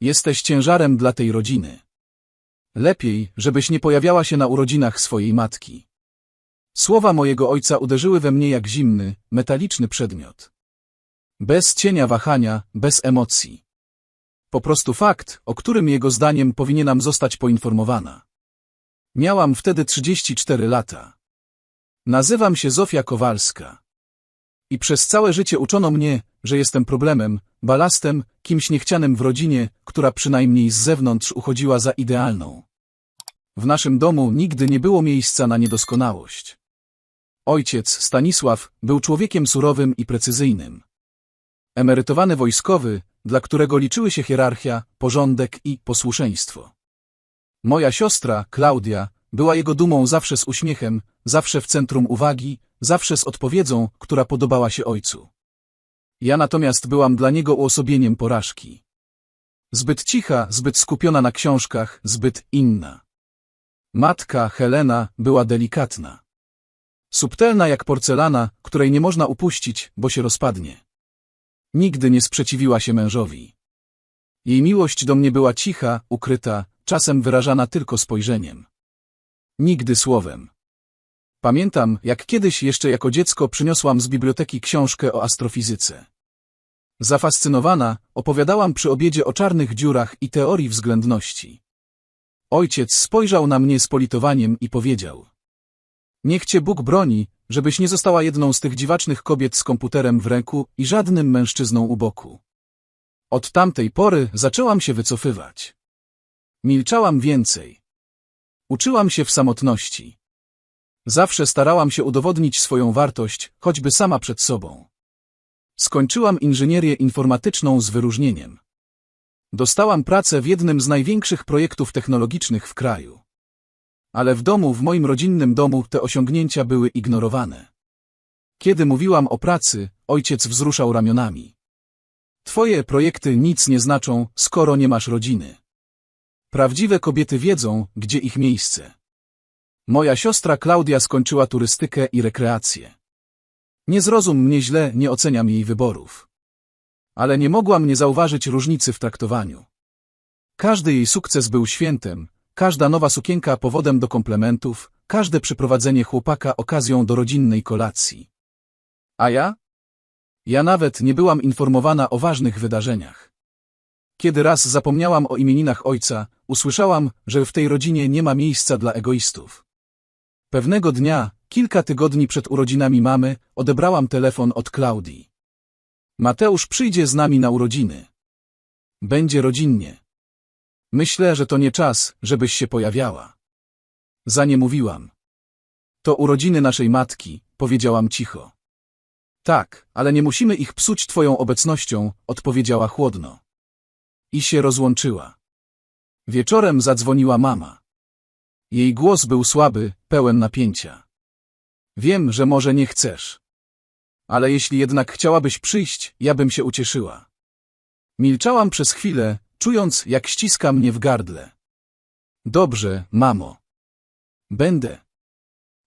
Jesteś ciężarem dla tej rodziny. Lepiej, żebyś nie pojawiała się na urodzinach swojej matki. Słowa mojego ojca uderzyły we mnie jak zimny, metaliczny przedmiot. Bez cienia wahania, bez emocji. Po prostu fakt, o którym jego zdaniem powinienem zostać poinformowana. Miałam wtedy 34 lata. Nazywam się Zofia Kowalska. I przez całe życie uczono mnie, że jestem problemem, balastem, kimś niechcianym w rodzinie, która przynajmniej z zewnątrz uchodziła za idealną. W naszym domu nigdy nie było miejsca na niedoskonałość. Ojciec, Stanisław, był człowiekiem surowym i precyzyjnym. Emerytowany wojskowy, dla którego liczyły się hierarchia, porządek i posłuszeństwo. Moja siostra, Klaudia, była jego dumą zawsze z uśmiechem, zawsze w centrum uwagi, zawsze z odpowiedzią, która podobała się ojcu. Ja natomiast byłam dla niego uosobieniem porażki. Zbyt cicha, zbyt skupiona na książkach, zbyt inna. Matka, Helena, była delikatna. Subtelna jak porcelana, której nie można upuścić, bo się rozpadnie. Nigdy nie sprzeciwiła się mężowi. Jej miłość do mnie była cicha, ukryta, czasem wyrażana tylko spojrzeniem. Nigdy słowem. Pamiętam, jak kiedyś jeszcze jako dziecko przyniosłam z biblioteki książkę o astrofizyce. Zafascynowana, opowiadałam przy obiedzie o czarnych dziurach i teorii względności. Ojciec spojrzał na mnie z politowaniem i powiedział. Niech cię Bóg broni, żebyś nie została jedną z tych dziwacznych kobiet z komputerem w ręku i żadnym mężczyzną u boku. Od tamtej pory zaczęłam się wycofywać. Milczałam więcej. Uczyłam się w samotności. Zawsze starałam się udowodnić swoją wartość, choćby sama przed sobą. Skończyłam inżynierię informatyczną z wyróżnieniem. Dostałam pracę w jednym z największych projektów technologicznych w kraju. Ale w domu, w moim rodzinnym domu, te osiągnięcia były ignorowane. Kiedy mówiłam o pracy, ojciec wzruszał ramionami. Twoje projekty nic nie znaczą, skoro nie masz rodziny. Prawdziwe kobiety wiedzą, gdzie ich miejsce. Moja siostra Klaudia skończyła turystykę i rekreację. Nie zrozum mnie źle, nie oceniam jej wyborów. Ale nie mogłam nie zauważyć różnicy w traktowaniu. Każdy jej sukces był świętem, każda nowa sukienka powodem do komplementów, każde przyprowadzenie chłopaka okazją do rodzinnej kolacji. A ja? Ja nawet nie byłam informowana o ważnych wydarzeniach. Kiedy raz zapomniałam o imieninach ojca, usłyszałam, że w tej rodzinie nie ma miejsca dla egoistów. Pewnego dnia, kilka tygodni przed urodzinami mamy, odebrałam telefon od Klaudii. Mateusz przyjdzie z nami na urodziny. Będzie rodzinnie. Myślę, że to nie czas, żebyś się pojawiała. Za nie mówiłam. To urodziny naszej matki, powiedziałam cicho. Tak, ale nie musimy ich psuć twoją obecnością, odpowiedziała chłodno. I się rozłączyła. Wieczorem zadzwoniła mama. Jej głos był słaby, pełen napięcia. Wiem, że może nie chcesz. Ale jeśli jednak chciałabyś przyjść, ja bym się ucieszyła. Milczałam przez chwilę, czując, jak ściska mnie w gardle. Dobrze, mamo. Będę.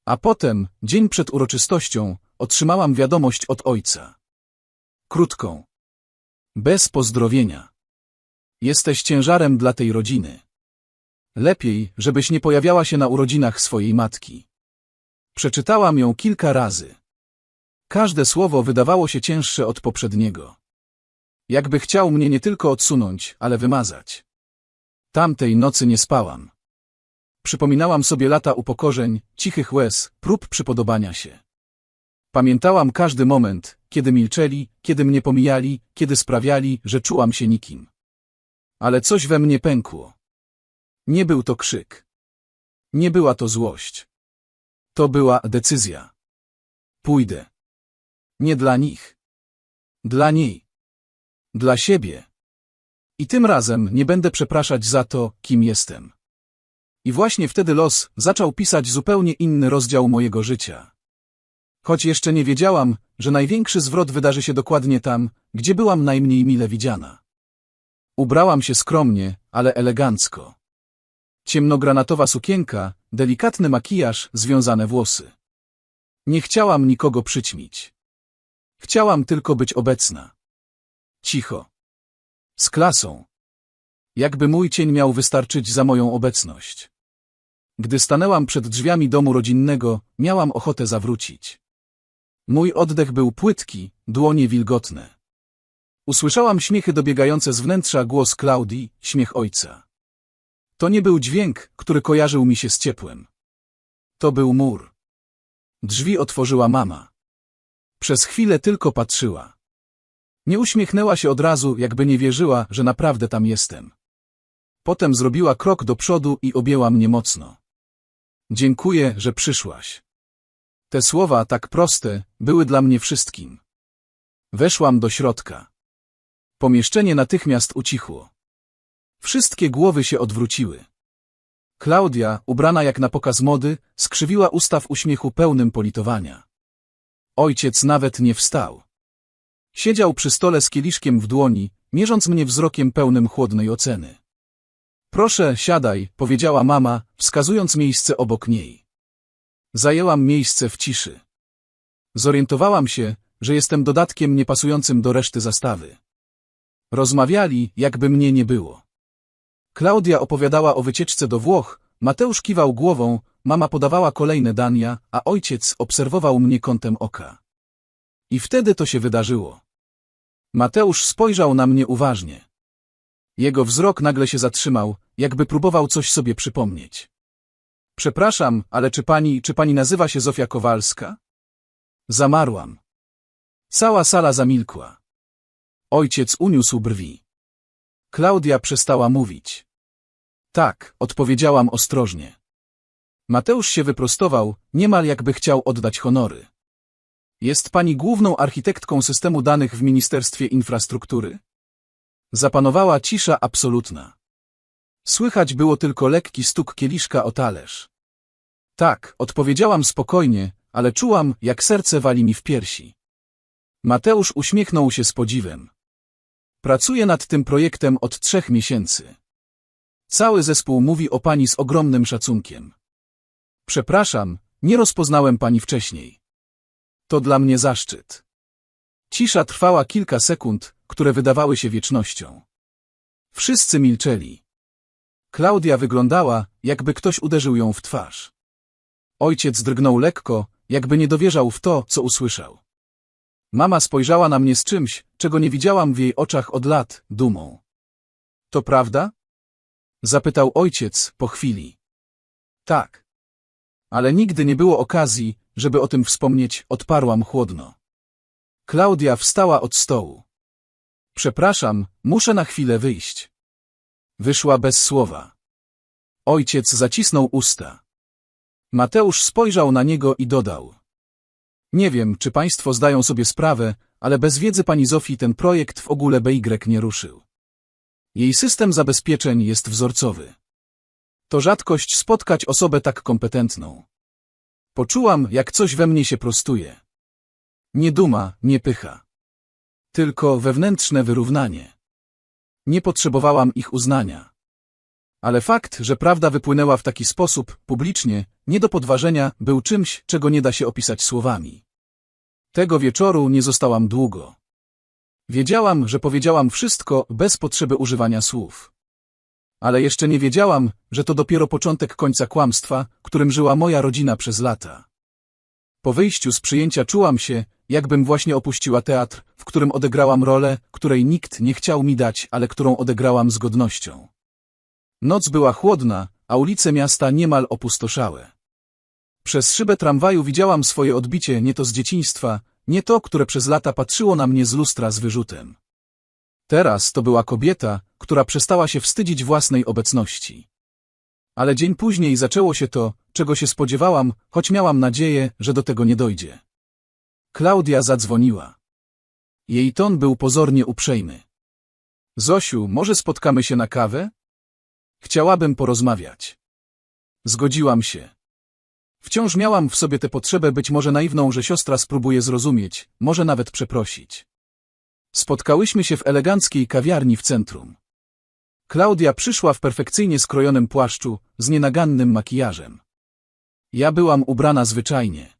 A potem, dzień przed uroczystością, otrzymałam wiadomość od ojca. Krótką. Bez pozdrowienia. Jesteś ciężarem dla tej rodziny. Lepiej, żebyś nie pojawiała się na urodzinach swojej matki. Przeczytałam ją kilka razy. Każde słowo wydawało się cięższe od poprzedniego. Jakby chciał mnie nie tylko odsunąć, ale wymazać. Tamtej nocy nie spałam. Przypominałam sobie lata upokorzeń, cichych łez, prób przypodobania się. Pamiętałam każdy moment, kiedy milczeli, kiedy mnie pomijali, kiedy sprawiali, że czułam się nikim. Ale coś we mnie pękło. Nie był to krzyk. Nie była to złość. To była decyzja. Pójdę. Nie dla nich. Dla niej. Dla siebie. I tym razem nie będę przepraszać za to, kim jestem. I właśnie wtedy los zaczął pisać zupełnie inny rozdział mojego życia. Choć jeszcze nie wiedziałam, że największy zwrot wydarzy się dokładnie tam, gdzie byłam najmniej mile widziana. Ubrałam się skromnie, ale elegancko. Ciemnogranatowa sukienka, delikatny makijaż, związane włosy. Nie chciałam nikogo przyćmić. Chciałam tylko być obecna. Cicho. Z klasą. Jakby mój cień miał wystarczyć za moją obecność. Gdy stanęłam przed drzwiami domu rodzinnego, miałam ochotę zawrócić. Mój oddech był płytki, dłonie wilgotne. Usłyszałam śmiechy dobiegające z wnętrza głos Klaudii, śmiech ojca. To nie był dźwięk, który kojarzył mi się z ciepłem. To był mur. Drzwi otworzyła mama. Przez chwilę tylko patrzyła. Nie uśmiechnęła się od razu, jakby nie wierzyła, że naprawdę tam jestem. Potem zrobiła krok do przodu i objęła mnie mocno. Dziękuję, że przyszłaś. Te słowa, tak proste, były dla mnie wszystkim. Weszłam do środka. Pomieszczenie natychmiast ucichło. Wszystkie głowy się odwróciły. Klaudia, ubrana jak na pokaz mody, skrzywiła usta w uśmiechu pełnym politowania. Ojciec nawet nie wstał. Siedział przy stole z kieliszkiem w dłoni, mierząc mnie wzrokiem pełnym chłodnej oceny. Proszę, siadaj, powiedziała mama, wskazując miejsce obok niej. Zajęłam miejsce w ciszy. Zorientowałam się, że jestem dodatkiem niepasującym do reszty zastawy. Rozmawiali, jakby mnie nie było. Klaudia opowiadała o wycieczce do Włoch, Mateusz kiwał głową, mama podawała kolejne dania, a ojciec obserwował mnie kątem oka. I wtedy to się wydarzyło. Mateusz spojrzał na mnie uważnie. Jego wzrok nagle się zatrzymał, jakby próbował coś sobie przypomnieć. Przepraszam, ale czy pani, czy pani nazywa się Zofia Kowalska? Zamarłam. Cała sala zamilkła. Ojciec uniósł brwi. Klaudia przestała mówić. Tak, odpowiedziałam ostrożnie. Mateusz się wyprostował, niemal jakby chciał oddać honory. Jest pani główną architektką systemu danych w Ministerstwie Infrastruktury? Zapanowała cisza absolutna. Słychać było tylko lekki stuk kieliszka o talerz. Tak, odpowiedziałam spokojnie, ale czułam, jak serce wali mi w piersi. Mateusz uśmiechnął się z podziwem. Pracuję nad tym projektem od trzech miesięcy. Cały zespół mówi o pani z ogromnym szacunkiem. Przepraszam, nie rozpoznałem pani wcześniej. To dla mnie zaszczyt. Cisza trwała kilka sekund, które wydawały się wiecznością. Wszyscy milczeli. Klaudia wyglądała, jakby ktoś uderzył ją w twarz. Ojciec drgnął lekko, jakby nie dowierzał w to, co usłyszał. Mama spojrzała na mnie z czymś, czego nie widziałam w jej oczach od lat, dumą. To prawda? Zapytał ojciec po chwili. Tak. Ale nigdy nie było okazji, żeby o tym wspomnieć, odparłam chłodno. Klaudia wstała od stołu. Przepraszam, muszę na chwilę wyjść. Wyszła bez słowa. Ojciec zacisnął usta. Mateusz spojrzał na niego i dodał. Nie wiem, czy państwo zdają sobie sprawę, ale bez wiedzy pani Zofii ten projekt w ogóle BY nie ruszył. Jej system zabezpieczeń jest wzorcowy. To rzadkość spotkać osobę tak kompetentną. Poczułam, jak coś we mnie się prostuje. Nie duma, nie pycha. Tylko wewnętrzne wyrównanie. Nie potrzebowałam ich uznania. Ale fakt, że prawda wypłynęła w taki sposób, publicznie, nie do podważenia, był czymś, czego nie da się opisać słowami. Tego wieczoru nie zostałam długo. Wiedziałam, że powiedziałam wszystko bez potrzeby używania słów. Ale jeszcze nie wiedziałam, że to dopiero początek końca kłamstwa, którym żyła moja rodzina przez lata. Po wyjściu z przyjęcia czułam się, jakbym właśnie opuściła teatr, w którym odegrałam rolę, której nikt nie chciał mi dać, ale którą odegrałam z godnością. Noc była chłodna, a ulice miasta niemal opustoszałe. Przez szybę tramwaju widziałam swoje odbicie nie to z dzieciństwa, nie to, które przez lata patrzyło na mnie z lustra z wyrzutem. Teraz to była kobieta, która przestała się wstydzić własnej obecności. Ale dzień później zaczęło się to, czego się spodziewałam, choć miałam nadzieję, że do tego nie dojdzie. Klaudia zadzwoniła. Jej ton był pozornie uprzejmy. Zosiu, może spotkamy się na kawę? Chciałabym porozmawiać. Zgodziłam się. Wciąż miałam w sobie tę potrzebę być może naiwną, że siostra spróbuje zrozumieć, może nawet przeprosić. Spotkałyśmy się w eleganckiej kawiarni w centrum. Klaudia przyszła w perfekcyjnie skrojonym płaszczu, z nienagannym makijażem. Ja byłam ubrana zwyczajnie.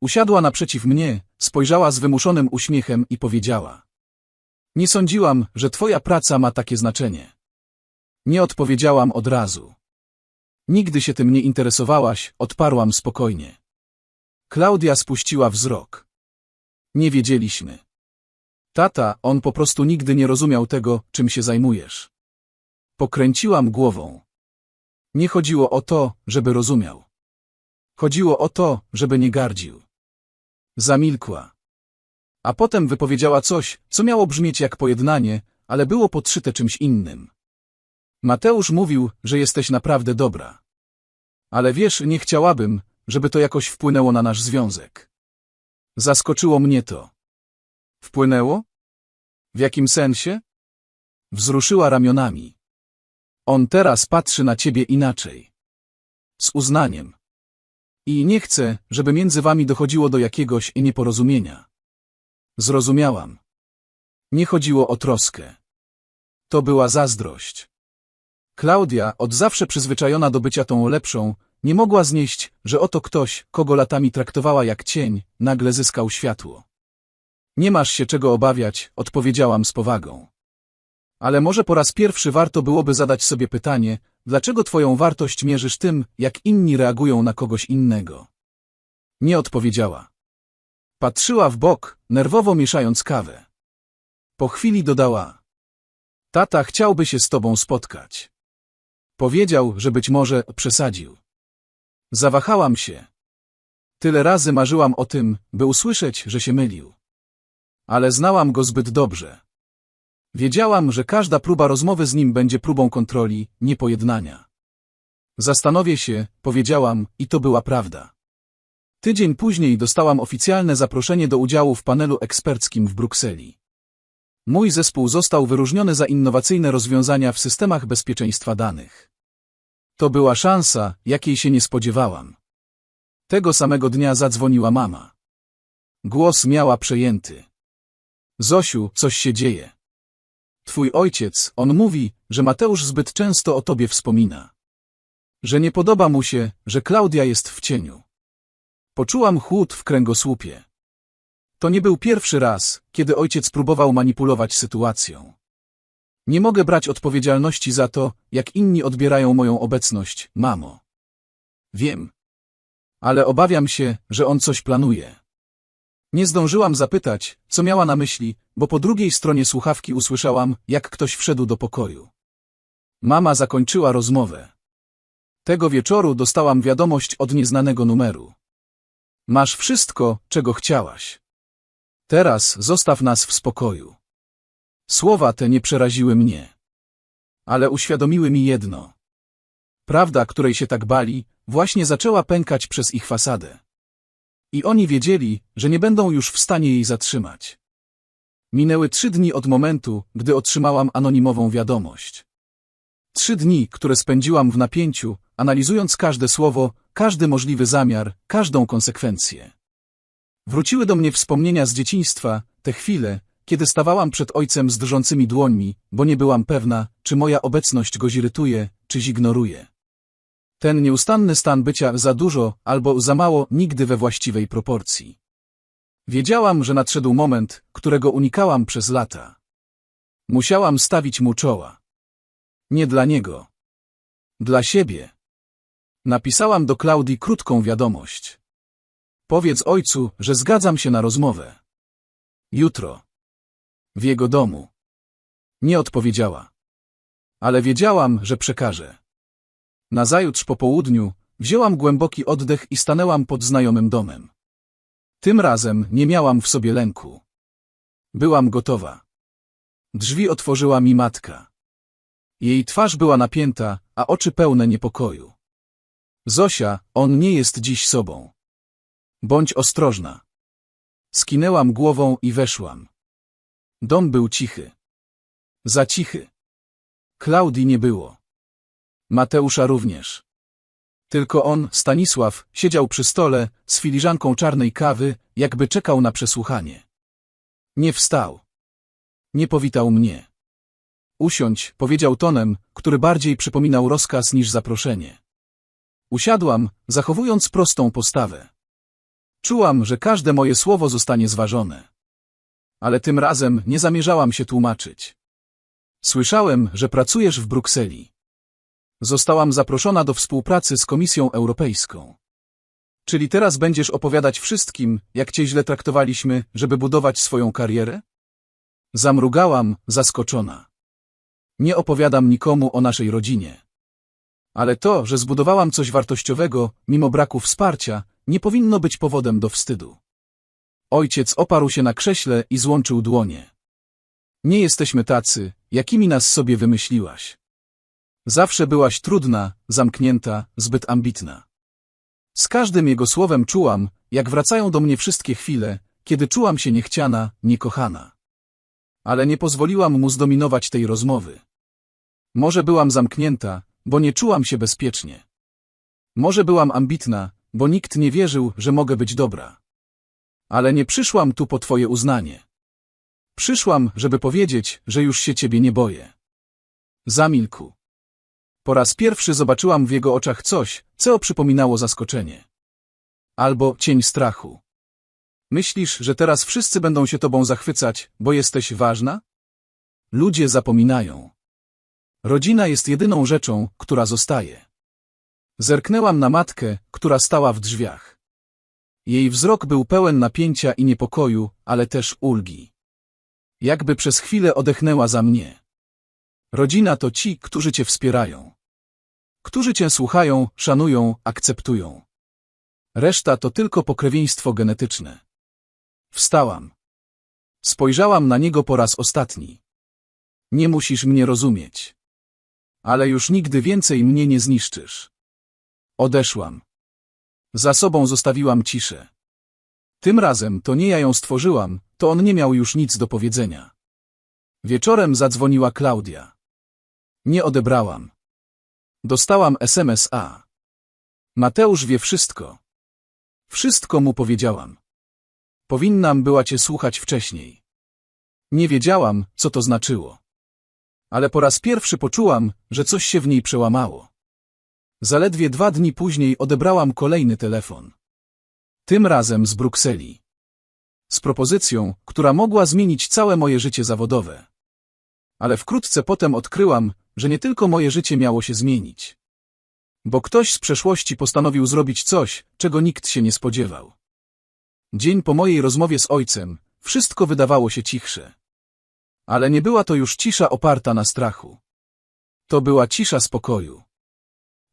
Usiadła naprzeciw mnie, spojrzała z wymuszonym uśmiechem i powiedziała. Nie sądziłam, że twoja praca ma takie znaczenie. Nie odpowiedziałam od razu. Nigdy się tym nie interesowałaś, odparłam spokojnie. Klaudia spuściła wzrok. Nie wiedzieliśmy. Tata, on po prostu nigdy nie rozumiał tego, czym się zajmujesz. Pokręciłam głową. Nie chodziło o to, żeby rozumiał. Chodziło o to, żeby nie gardził. Zamilkła. A potem wypowiedziała coś, co miało brzmieć jak pojednanie, ale było podszyte czymś innym. Mateusz mówił, że jesteś naprawdę dobra. Ale wiesz, nie chciałabym, żeby to jakoś wpłynęło na nasz związek. Zaskoczyło mnie to. Wpłynęło? W jakim sensie? Wzruszyła ramionami. On teraz patrzy na ciebie inaczej. Z uznaniem. I nie chcę, żeby między wami dochodziło do jakiegoś nieporozumienia. Zrozumiałam. Nie chodziło o troskę. To była zazdrość. Klaudia, od zawsze przyzwyczajona do bycia tą lepszą, nie mogła znieść, że oto ktoś, kogo latami traktowała jak cień, nagle zyskał światło. Nie masz się czego obawiać, odpowiedziałam z powagą. Ale może po raz pierwszy warto byłoby zadać sobie pytanie, dlaczego twoją wartość mierzysz tym, jak inni reagują na kogoś innego. Nie odpowiedziała. Patrzyła w bok, nerwowo mieszając kawę. Po chwili dodała. Tata chciałby się z tobą spotkać. Powiedział, że być może przesadził. Zawahałam się. Tyle razy marzyłam o tym, by usłyszeć, że się mylił. Ale znałam go zbyt dobrze. Wiedziałam, że każda próba rozmowy z nim będzie próbą kontroli, nie pojednania. Zastanowię się, powiedziałam, i to była prawda. Tydzień później dostałam oficjalne zaproszenie do udziału w panelu eksperckim w Brukseli. Mój zespół został wyróżniony za innowacyjne rozwiązania w systemach bezpieczeństwa danych. To była szansa, jakiej się nie spodziewałam. Tego samego dnia zadzwoniła mama. Głos miała przejęty. Zosiu, coś się dzieje. Twój ojciec, on mówi, że Mateusz zbyt często o tobie wspomina. Że nie podoba mu się, że Klaudia jest w cieniu. Poczułam chłód w kręgosłupie. To nie był pierwszy raz, kiedy ojciec próbował manipulować sytuacją. Nie mogę brać odpowiedzialności za to, jak inni odbierają moją obecność, mamo. Wiem. Ale obawiam się, że on coś planuje. Nie zdążyłam zapytać, co miała na myśli, bo po drugiej stronie słuchawki usłyszałam, jak ktoś wszedł do pokoju. Mama zakończyła rozmowę. Tego wieczoru dostałam wiadomość od nieznanego numeru. Masz wszystko, czego chciałaś. Teraz zostaw nas w spokoju. Słowa te nie przeraziły mnie. Ale uświadomiły mi jedno. Prawda, której się tak bali, właśnie zaczęła pękać przez ich fasadę. I oni wiedzieli, że nie będą już w stanie jej zatrzymać. Minęły trzy dni od momentu, gdy otrzymałam anonimową wiadomość. Trzy dni, które spędziłam w napięciu, analizując każde słowo, każdy możliwy zamiar, każdą konsekwencję. Wróciły do mnie wspomnienia z dzieciństwa, te chwile, kiedy stawałam przed ojcem z drżącymi dłońmi, bo nie byłam pewna, czy moja obecność go zirytuje, czy zignoruje. Ten nieustanny stan bycia za dużo albo za mało nigdy we właściwej proporcji. Wiedziałam, że nadszedł moment, którego unikałam przez lata. Musiałam stawić mu czoła. Nie dla niego. Dla siebie. Napisałam do Klaudii krótką wiadomość. Powiedz ojcu, że zgadzam się na rozmowę. Jutro. W jego domu. Nie odpowiedziała. Ale wiedziałam, że przekaże. Nazajutrz po południu wzięłam głęboki oddech i stanęłam pod znajomym domem. Tym razem nie miałam w sobie lęku. Byłam gotowa. Drzwi otworzyła mi matka. Jej twarz była napięta, a oczy pełne niepokoju. Zosia, on nie jest dziś sobą. Bądź ostrożna. Skinęłam głową i weszłam. Dom był cichy. Za cichy. Klaudii nie było. Mateusza również. Tylko on, Stanisław, siedział przy stole z filiżanką czarnej kawy, jakby czekał na przesłuchanie. Nie wstał. Nie powitał mnie. Usiądź, powiedział tonem, który bardziej przypominał rozkaz niż zaproszenie. Usiadłam, zachowując prostą postawę. Czułam, że każde moje słowo zostanie zważone. Ale tym razem nie zamierzałam się tłumaczyć. Słyszałem, że pracujesz w Brukseli. Zostałam zaproszona do współpracy z Komisją Europejską. Czyli teraz będziesz opowiadać wszystkim, jak cię źle traktowaliśmy, żeby budować swoją karierę? Zamrugałam, zaskoczona. Nie opowiadam nikomu o naszej rodzinie. Ale to, że zbudowałam coś wartościowego, mimo braku wsparcia, nie powinno być powodem do wstydu. Ojciec oparł się na krześle i złączył dłonie. Nie jesteśmy tacy, jakimi nas sobie wymyśliłaś. Zawsze byłaś trudna, zamknięta, zbyt ambitna. Z każdym jego słowem czułam, jak wracają do mnie wszystkie chwile, kiedy czułam się niechciana, niekochana. Ale nie pozwoliłam mu zdominować tej rozmowy. Może byłam zamknięta, bo nie czułam się bezpiecznie. Może byłam ambitna, bo nikt nie wierzył, że mogę być dobra. Ale nie przyszłam tu po twoje uznanie. Przyszłam, żeby powiedzieć, że już się ciebie nie boję. Zamilkł. Po raz pierwszy zobaczyłam w jego oczach coś, co przypominało zaskoczenie. Albo cień strachu. Myślisz, że teraz wszyscy będą się tobą zachwycać, bo jesteś ważna? Ludzie zapominają. Rodzina jest jedyną rzeczą, która zostaje. Zerknęłam na matkę, która stała w drzwiach. Jej wzrok był pełen napięcia i niepokoju, ale też ulgi. Jakby przez chwilę odechnęła za mnie. Rodzina to ci, którzy cię wspierają. Którzy cię słuchają, szanują, akceptują. Reszta to tylko pokrewieństwo genetyczne. Wstałam. Spojrzałam na niego po raz ostatni. Nie musisz mnie rozumieć. Ale już nigdy więcej mnie nie zniszczysz. Odeszłam. Za sobą zostawiłam ciszę. Tym razem to nie ja ją stworzyłam, to on nie miał już nic do powiedzenia. Wieczorem zadzwoniła Klaudia. Nie odebrałam. Dostałam SMS A. Mateusz wie wszystko. Wszystko mu powiedziałam. Powinnam była cię słuchać wcześniej. Nie wiedziałam, co to znaczyło. Ale po raz pierwszy poczułam, że coś się w niej przełamało. Zaledwie dwa dni później odebrałam kolejny telefon. Tym razem z Brukseli. Z propozycją, która mogła zmienić całe moje życie zawodowe. Ale wkrótce potem odkryłam, że nie tylko moje życie miało się zmienić. Bo ktoś z przeszłości postanowił zrobić coś, czego nikt się nie spodziewał. Dzień po mojej rozmowie z ojcem, wszystko wydawało się cichsze. Ale nie była to już cisza oparta na strachu. To była cisza spokoju.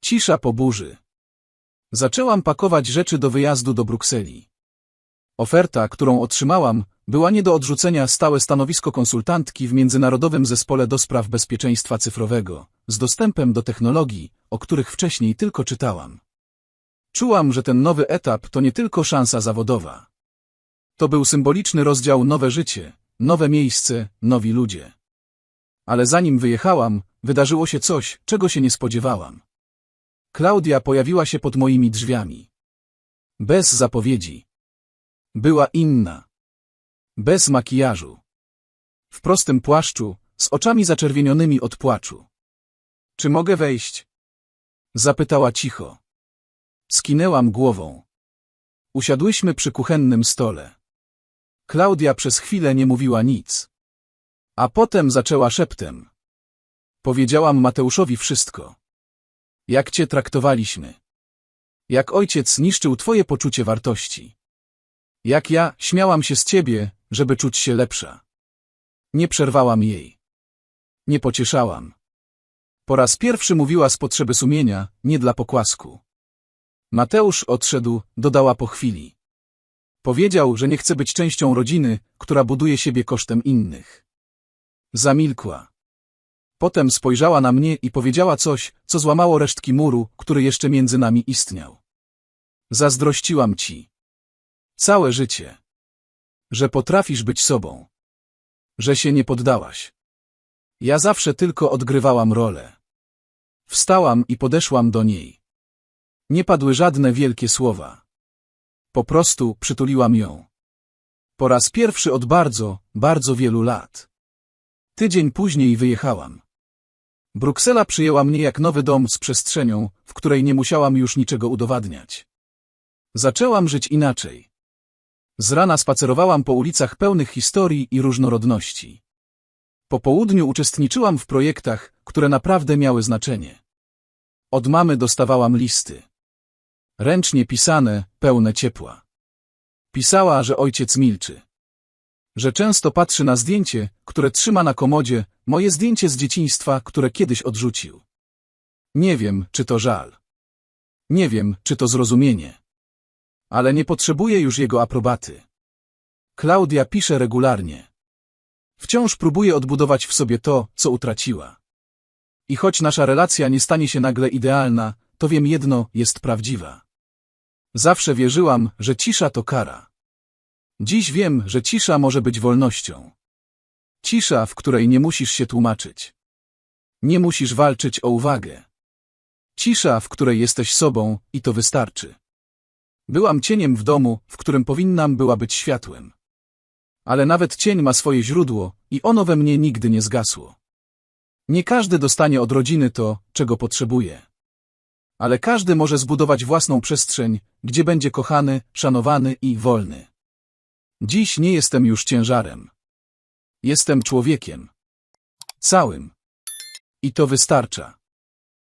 Cisza po burzy. Zaczęłam pakować rzeczy do wyjazdu do Brukseli. Oferta, którą otrzymałam, była nie do odrzucenia stałe stanowisko konsultantki w Międzynarodowym Zespole do Spraw Bezpieczeństwa Cyfrowego, z dostępem do technologii, o których wcześniej tylko czytałam. Czułam, że ten nowy etap to nie tylko szansa zawodowa. To był symboliczny rozdział nowe życie, nowe miejsce, nowi ludzie. Ale zanim wyjechałam, wydarzyło się coś, czego się nie spodziewałam. Klaudia pojawiła się pod moimi drzwiami. Bez zapowiedzi. Była inna. Bez makijażu. W prostym płaszczu, z oczami zaczerwienionymi od płaczu. Czy mogę wejść? Zapytała cicho. Skinęłam głową. Usiadłyśmy przy kuchennym stole. Klaudia przez chwilę nie mówiła nic. A potem zaczęła szeptem. Powiedziałam Mateuszowi wszystko. Jak cię traktowaliśmy. Jak ojciec niszczył twoje poczucie wartości. Jak ja śmiałam się z ciebie, żeby czuć się lepsza. Nie przerwałam jej. Nie pocieszałam. Po raz pierwszy mówiła z potrzeby sumienia, nie dla pokłasku. Mateusz odszedł, dodała po chwili. Powiedział, że nie chce być częścią rodziny, która buduje siebie kosztem innych. Zamilkła. Potem spojrzała na mnie i powiedziała coś, co złamało resztki muru, który jeszcze między nami istniał. Zazdrościłam ci. Całe życie. Że potrafisz być sobą. Że się nie poddałaś. Ja zawsze tylko odgrywałam rolę. Wstałam i podeszłam do niej. Nie padły żadne wielkie słowa. Po prostu przytuliłam ją. Po raz pierwszy od bardzo, bardzo wielu lat. Tydzień później wyjechałam. Bruksela przyjęła mnie jak nowy dom z przestrzenią, w której nie musiałam już niczego udowadniać. Zaczęłam żyć inaczej. Z rana spacerowałam po ulicach pełnych historii i różnorodności. Po południu uczestniczyłam w projektach, które naprawdę miały znaczenie. Od mamy dostawałam listy. Ręcznie pisane, pełne ciepła. Pisała, że ojciec milczy. Że często patrzy na zdjęcie, które trzyma na komodzie, moje zdjęcie z dzieciństwa, które kiedyś odrzucił. Nie wiem, czy to żal. Nie wiem, czy to zrozumienie. Ale nie potrzebuję już jego aprobaty. Klaudia pisze regularnie. Wciąż próbuje odbudować w sobie to, co utraciła. I choć nasza relacja nie stanie się nagle idealna, to wiem jedno, jest prawdziwa. Zawsze wierzyłam, że cisza to kara. Dziś wiem, że cisza może być wolnością. Cisza, w której nie musisz się tłumaczyć. Nie musisz walczyć o uwagę. Cisza, w której jesteś sobą i to wystarczy. Byłam cieniem w domu, w którym powinnam była być światłem. Ale nawet cień ma swoje źródło i ono we mnie nigdy nie zgasło. Nie każdy dostanie od rodziny to, czego potrzebuje. Ale każdy może zbudować własną przestrzeń, gdzie będzie kochany, szanowany i wolny. Dziś nie jestem już ciężarem. Jestem człowiekiem. Całym. I to wystarcza.